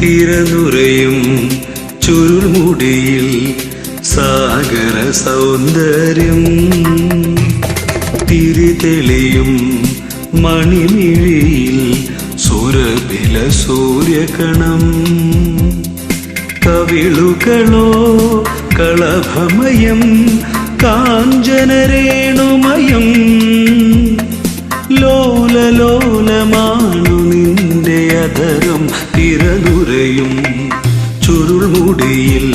തിരനുറയും ചുരുൾമുടിയിൽ സാഗര സൗന്ദര്യം. തിരിതെളിയും മണിമിഴിയിൽ സുരബില സൂര്യകണം. കവിളുകളോ കളഭമയം കാഞ്ചനരേണുമയം അധരം തിരനുരയും ചുരുൾമുടിയിൽ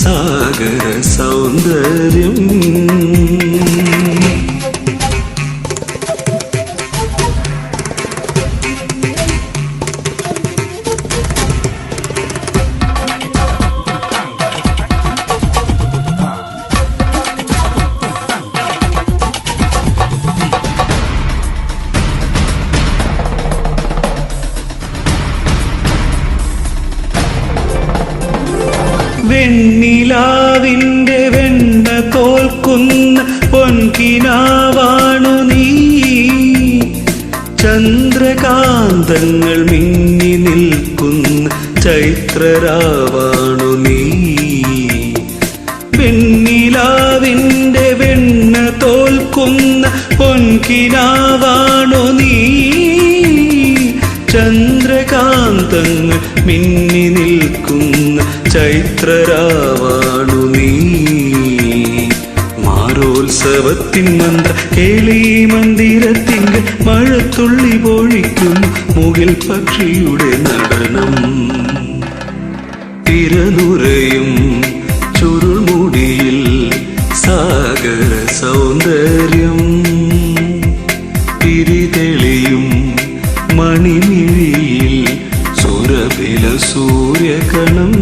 സാഗര സൗന്ദര്യം. വെണ്ണിലാവിന്റെ വെണ്ണ തോൽക്കുന്ന പൊൻകിനാവാണു നീ. ചന്ദ്രകാന്തങ്ങൾ മിന്നി നിൽക്കുന്ന ചൈത്രരാവാണു നീ. വെണ്ണിലാവിന്റെ വെണ്ണ തോൽക്കുന്ന പൊൻകിനാവാണു നീ. ചന്ദ്രകാന്തങ്ങൾ മിന്നി നിൽക്കുന്ന ചൈത്രരാവാണു നീ. മാരോത്സവത്തിൻ മന്ത്ര കേളി മന്ദിരത്തിങ്കൾ മഴത്തുള്ളി പൊഴിക്കും മുകിൽ പക്ഷിയുടെ നടനം. തിരനുറയും ചുരുൾമുടിയിൽ സാഗര സൗന്ദര്യം. സൂര്യകണം.